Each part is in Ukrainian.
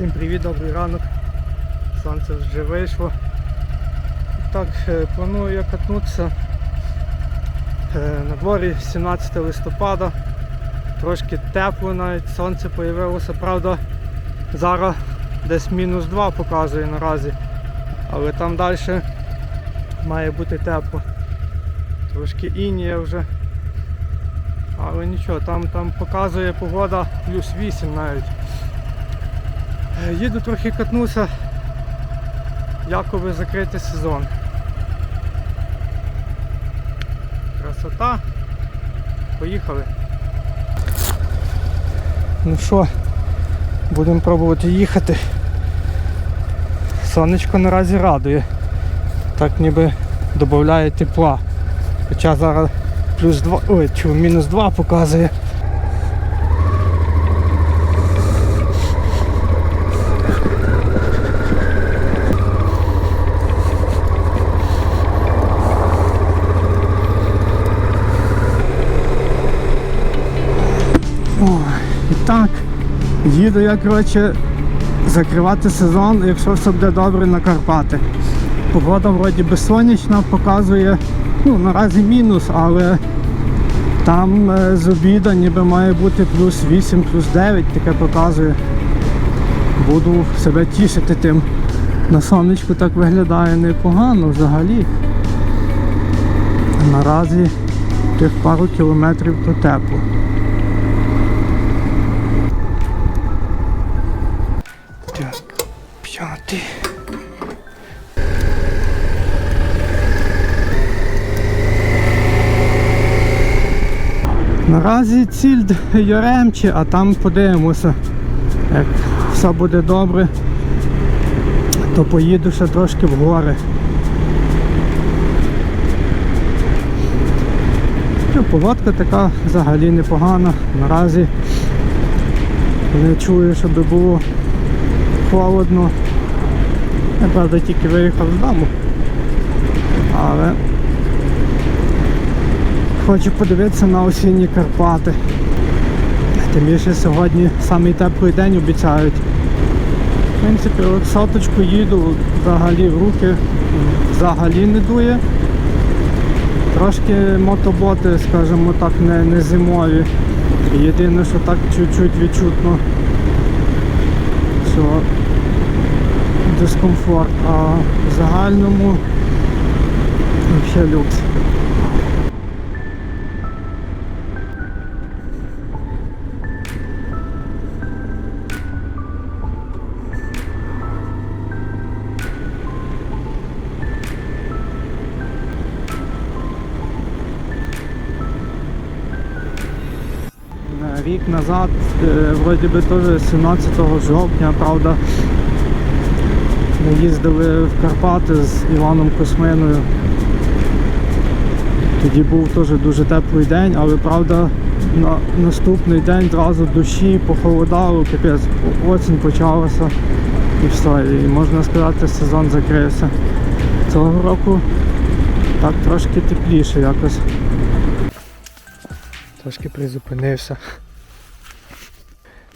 Всім привіт, добрий ранок. Сонце вже вийшло. Так, е, планую я катнутися. Е, На дворі 17 листопада. Трошки тепло навіть, сонце з'явилося, правда, зараз десь мінус 2 показує наразі. Але там далі має бути тепло. Трошки інія вже. Але нічого, там, там показує погода плюс 8 навіть. Е, Їду трохи катнуся, якоби закрити сезон. Красота. Поїхали. Ну що, будемо пробувати їхати. Сонечко наразі радує. Так ніби додає тепла. Хоча зараз плюс 2, ой, чу, мінус 2 показує. Їду я, коротше, закривати сезон, якщо все буде добре на Карпати. Погода вроді би сонячна, показує, ну, наразі мінус, але там е, з обіда ніби має бути плюс 8, плюс 9, таке показує. Буду себе тішити тим. На сонечку так виглядає непогано взагалі. Наразі тих пару кілометрів то тепло. Наразі ціль Яремче, а там подивимося. Як все буде добре, то поїду ще трошки в гори. Ну, Погодка така взагалі непогана. Наразі не чую, щоб було холодно. Я правда тільки виїхав з дому. Але хочу подивитися на осінні Карпати. Тим більше сьогодні самий теплий день обіцяють. В принципі, от соточку їду взагалі в руки, взагалі не дує. Трошки мотоботи, скажімо так, не, не зимові. Єдине, що так чуть-чуть відчутно, що дискомфорт, а в загальному взагалі люкс. Рік назад, е, вроді би теж 17 жовтня, правда, ми їздили в Карпати з Іваном Косминою. Тоді був теж дуже теплий день, але правда на наступний день одразу дощі похолодало, капець, осінь почалася і все. І можна сказати, сезон закрився. Цього року так трошки тепліше якось. Трошки призупинився.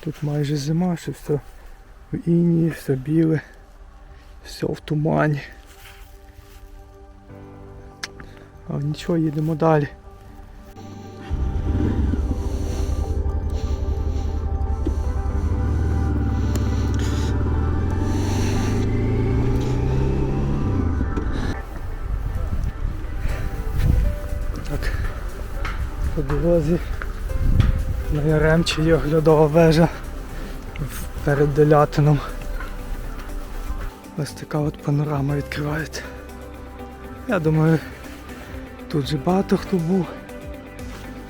Тут майже зима, що все в іні, все біле, все в тумані. Але нічого, їдемо далі. Так, по дорозі на Яремчі є оглядова вежа перед Делятином. Ось така от панорама відкривається. Я думаю, тут же багато хто був.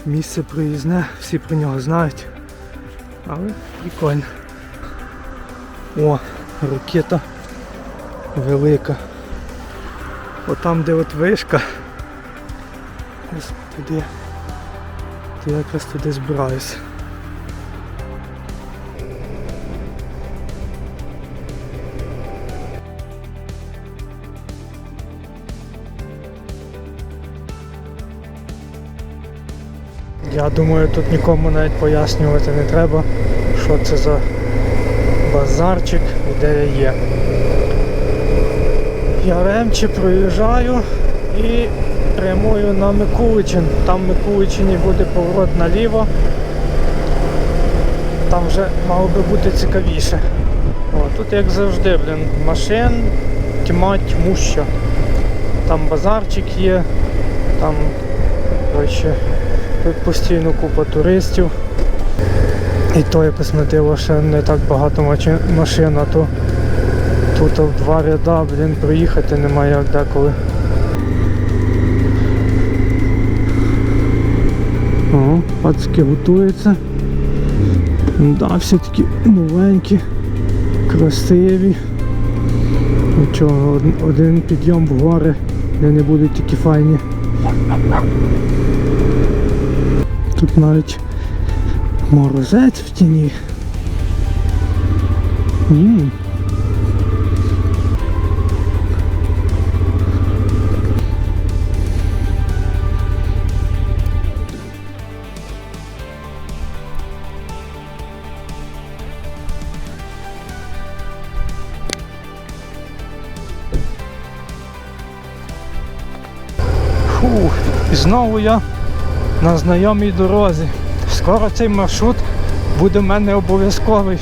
Місце проїзне, всі про нього знають. Але прикольно. О, ракета велика. Отам, де от вишка. Ось туди. То я якраз туди збираюся. Я думаю, тут нікому навіть пояснювати не треба, що це за базарчик, де я є. Яремче проїжджаю і прямую на Микуличин. Там в Микуличині буде поворот наліво. Там вже мало би бути цікавіше. О, тут як завжди, блін, машин тьма тьмуща. Там базарчик є, там коротше, постійно купа туристів. І то якось мотиво ще не так багато машин, а то тут в два ряда, блін, проїхати немає як деколи. Пацки готуються. Да, всі такі новенькі, красиві. Нічого, один підйом в гори, де не будуть такі файні. Тут навіть морозець в тіні. м Фух, і знову я на знайомій дорозі. Скоро цей маршрут буде в мене обов'язковий.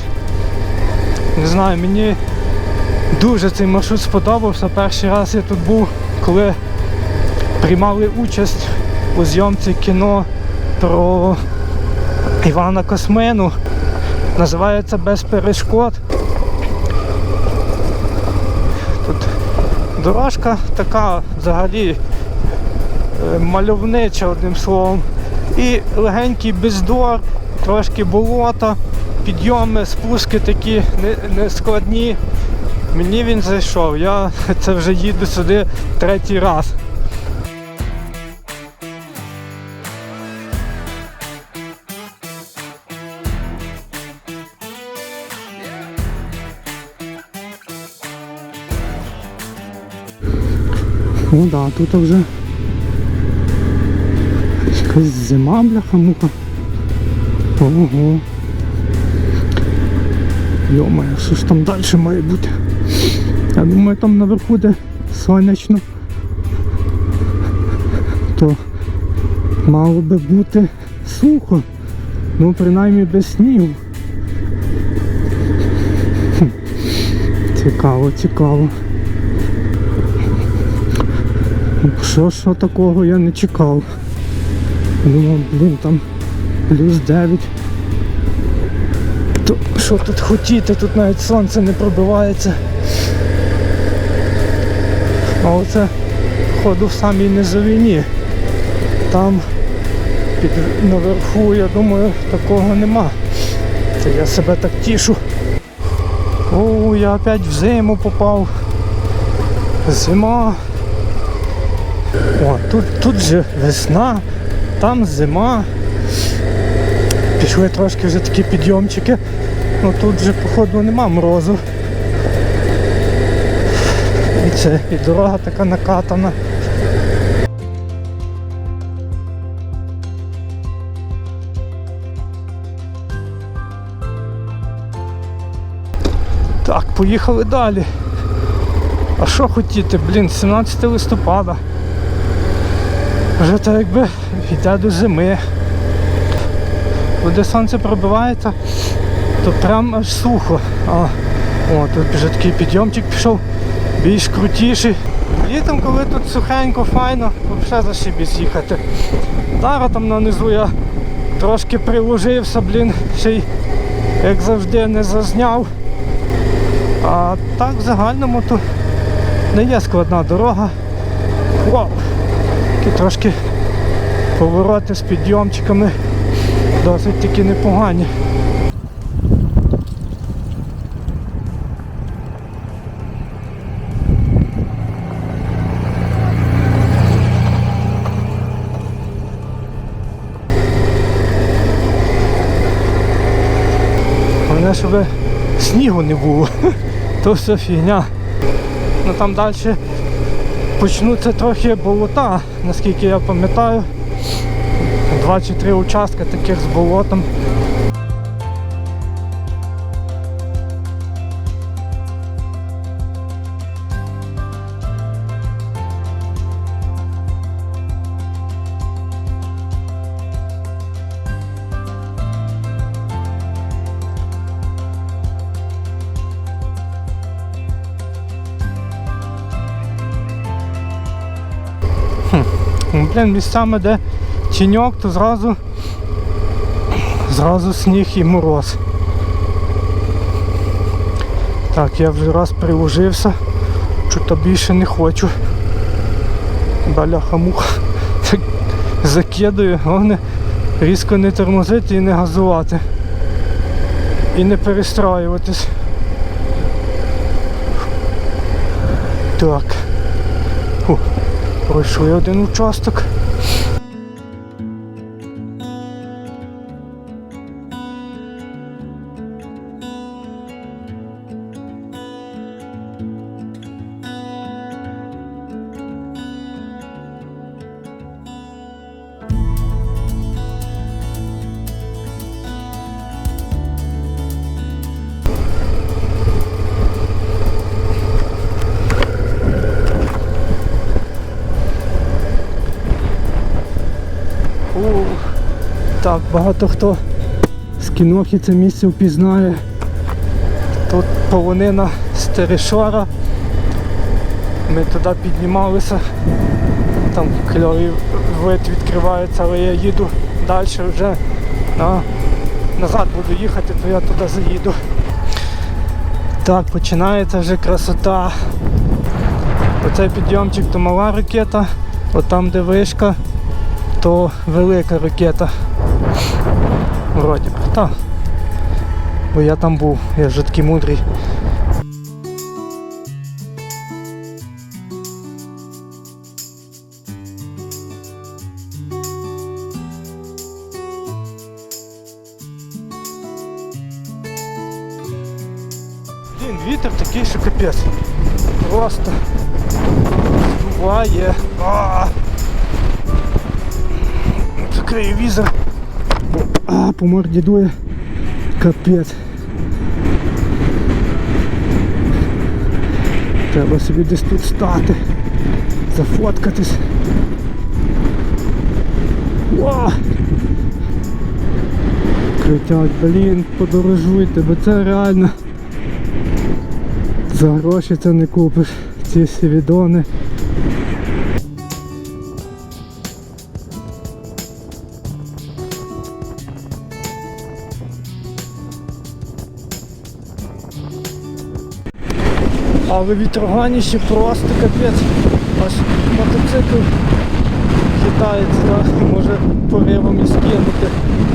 Не знаю, мені дуже цей маршрут сподобався. Перший раз я тут був, коли приймали участь у зйомці кіно про Івана Космину. Називається Без перешкод. Тут дорожка така взагалі мальовнича одним словом. І легенький бездор, трошки болота, підйоми, спуски такі не, не. Мені він зайшов. Я це вже їду сюди третій раз. Ну да, тут вже якась зима, бляха муха. Ого. Йомаю, що ж там далі має бути? Я думаю, там наверху де сонячно. То мало би бути сухо. Ну, принаймні без снігу. Цікаво, цікаво. Що що такого я не чекав. Думав, блін, там плюс 9. То що тут хотіти, тут навіть сонце не пробивається. А оце ходу в самій низовині. Там під наверху, я думаю, такого нема. Це я себе так тішу. О, я опять в зиму попав. Зима. О, тут, тут же весна, там зима. Пішли трошки вже такі підйомчики. Ну тут же походу нема морозу. І це, і дорога така накатана. Так, поїхали далі. А що хотіти, блін, 17 листопада. Вже так якби йде до зими. Коли сонце пробивається, то прям аж сухо. А, о, тут вже такий підйомчик пішов, більш крутіший. Літом, коли тут сухенько, файно, взагалі зашибісь їхати. Зараз там нанизу я трошки приложився, блін, ще й як завжди не зазняв. А так в загальному то не є складна дорога. Вау! Такі трошки повороти з підйомчиками досить таки непогані. Щоб снігу не було, то все фігня. Ну там далі почнуться трохи болота, наскільки я пам'ятаю. Два чи три участка таких з болотом. Блін, місцями, де тіньок, то зразу, зразу сніг і мороз. Так, я вже раз приложився, що-то більше не хочу. Баляха муха. Так закидаю, головне різко не тормозити і не газувати. І не перестраюватись. Так. Фу, пройшли один участок. Так, багато хто з кінохи це місце впізнає. Тут полонина Стерешора. Ми туди піднімалися. Там кльовий вид відкривається, але я їду далі вже на, назад буду їхати, то я туди заїду. Так, починається вже красота. Оцей підйомчик то мала ракета, от там де вишка, то велика ракета. Вроді та. Бо я там був, я ж такий мудрий. По морді дує. Капець. Треба собі десь тут стати. Зафоткатись. О! Кричать, блін, подорожуйте, бо це реально. За гроші це не купиш. Ці всі Але вітроганіще просто капець. Аж мотоцикл хитається, да? може поривом і скинути.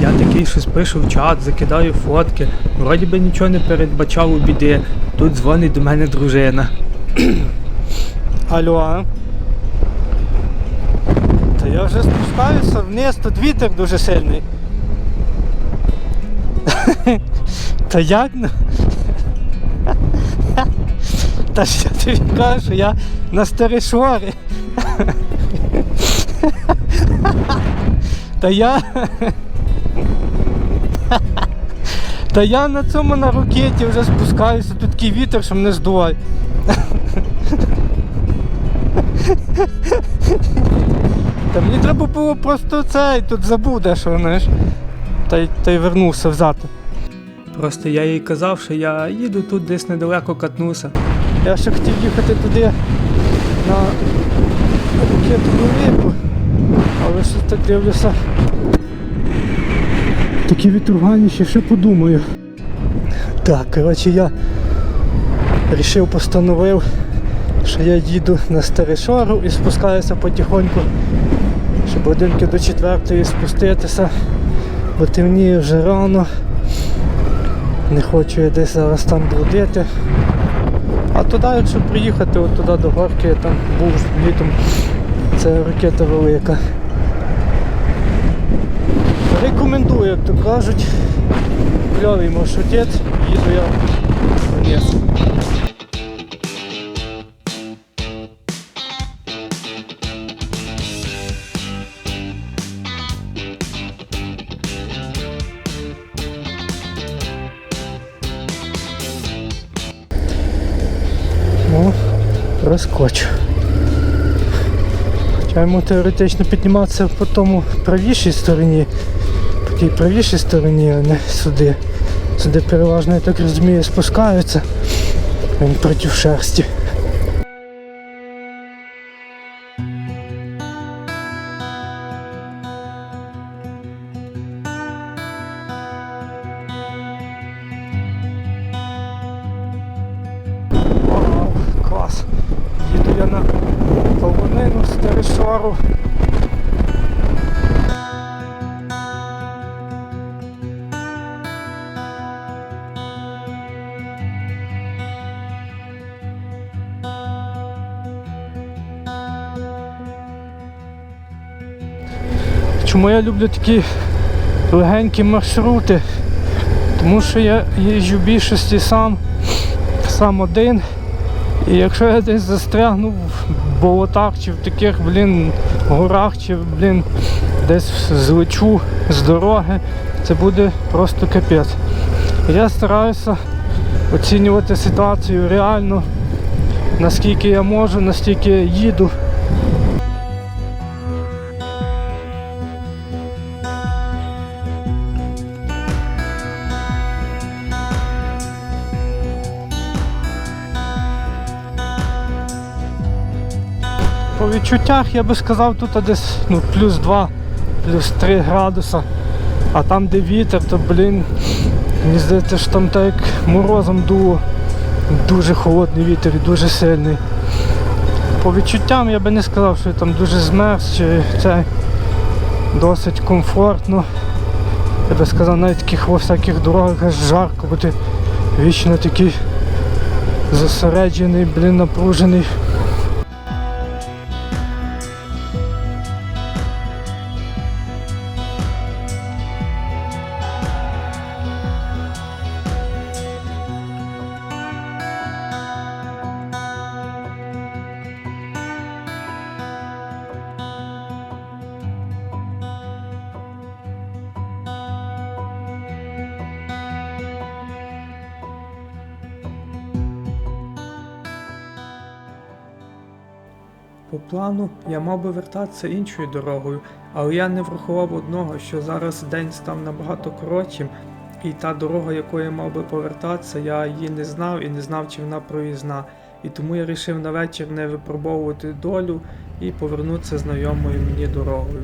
Я такий щось пишу в чат, закидаю фотки. Вроді би нічого не передбачав у біди. Тут дзвонить до мене дружина. Алло. Та я вже спускаюся вниз, тут вітер дуже сильний. Та як? Та я тобі кажу, що я на Стерешорі. Та я. Та я на цьому на ракеті вже спускаюся, тут такий вітер, що мене здуває. Та мені треба було просто цей тут забув дещо, знаєш. Та й, та й вернувся взяти. Просто я їй казав, що я їду тут десь недалеко катнуся. Я ще хотів їхати туди на ракету велику, але що так дивлюся. Такі вітругані ще подумаю. Так, коротше, я вирішив, постановив, що я їду на Старишору і спускаюся потихоньку, щоб годинки до четвертої спуститися, бо темніє вже рано. Не хочу я десь зараз там блудити. А туди, якщо приїхати от туди до горки, там був літом, це ракета велика. Рекомендую, як то кажуть. Кльовий маршрутець, їду я вниз. Розкочу. Хоча йому теоретично підніматися по тому правішій стороні, по тій правішій стороні, а не сюди. Сюди переважно, я так розумію, спускаються. Він проти шерсті. Чому я люблю такі легенькі маршрути? Тому що я їжджу в більшості сам, сам один. І якщо я десь застрягну в болотах чи в таких, блін, горах, чи, блін, десь злечу з дороги, це буде просто капець. Я стараюся оцінювати ситуацію реально, наскільки я можу, настільки я їду. Відчуттях я би сказав, тут десь ну, плюс 2, плюс 3 градуса. А там, де вітер, то блін, мені здається, що там так як морозом дуло. Дуже холодний вітер і дуже сильний. По відчуттям я би не сказав, що я там дуже змерз, чи це досить комфортно. Я би сказав, навіть таких во всяких дорогах жарко, бо ти вічно такий зосереджений, блін, напружений. По плану я мав би вертатися іншою дорогою, але я не врахував одного, що зараз день став набагато коротшим, і та дорога, якою я мав би повертатися, я її не знав і не знав, чи вона проїзна. І тому я вирішив на вечір не випробовувати долю і повернутися знайомою мені дорогою.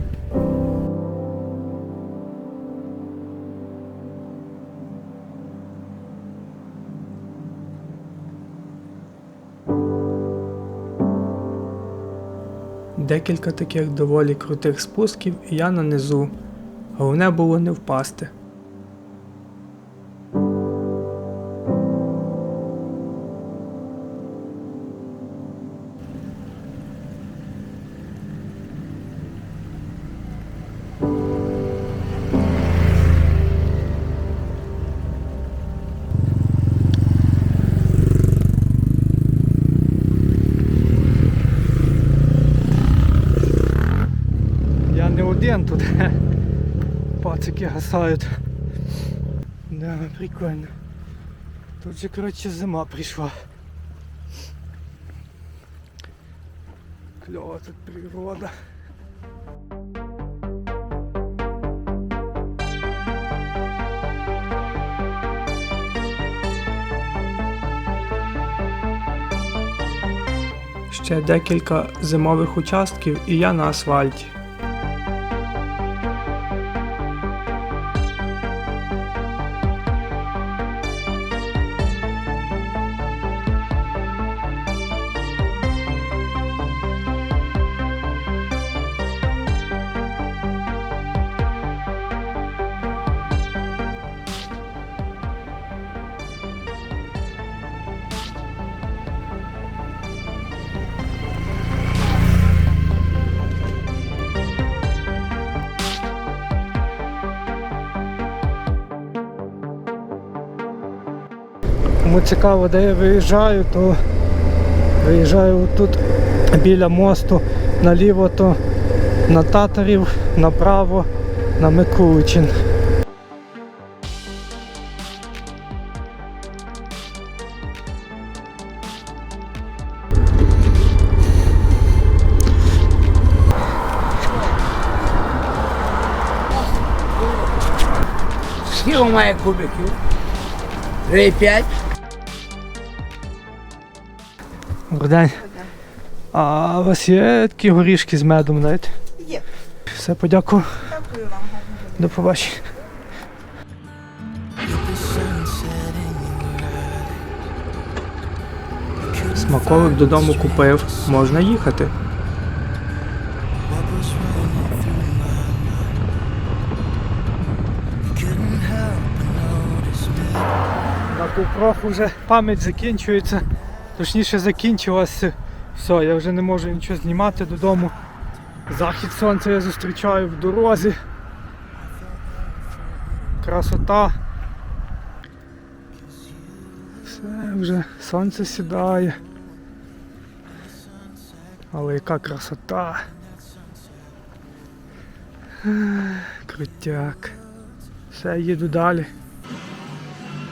Декілька таких доволі крутих спусків, і я на низу. Головне було не впасти. Гасають. Да, прикольно. Тут же, коротше, зима прийшла. Кльова тут природа. Ще декілька зимових участків і я на асфальті. Кому цікаво, де я виїжджаю, то виїжджаю тут біля мосту наліво, то на Татарів, направо на Микуличин. Скільки має кубиків? 3,5. Добрий день. А у вас є такі горішки з медом навіть? Є. Все, подякую. Дякую вам. До побачення. Смаковик додому купив, можна їхати. На купрох уже пам'ять закінчується. Точніше закінчилася. Все, я вже не можу нічого знімати додому. Захід сонця я зустрічаю в дорозі. Красота. Все, вже сонце сідає. Але яка красота. Крутяк. Все, їду далі.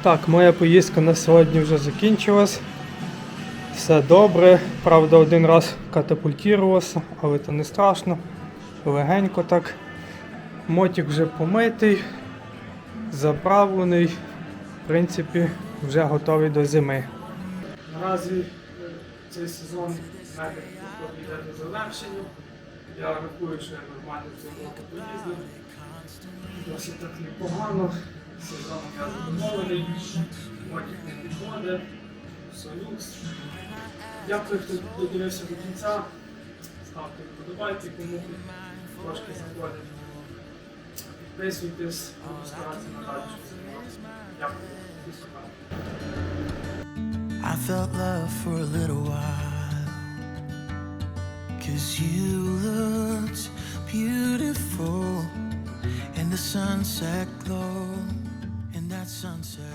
Так, моя поїздка на сьогодні вже закінчилась. Все добре. Правда, один раз катапультувався, але це не страшно. Легенько так. Мотик вже помитий, заправлений. В принципі, вже готовий до зими. Наразі е, цей сезон в йде до завершення. Я рахую, що я нормально цього року поїздив. Досить так непогано. Сезоном я задоволений. Мотик не підходить. Солюкс. Дякую, хто додивився до кінця. Ставте вподобайки, кому трошки заходить. Підписуйтесь, буду старатися надалі щось знімати. Дякую. Пока. I felt love for a little while. Cause you looked beautiful in the sunset glow. In that sunset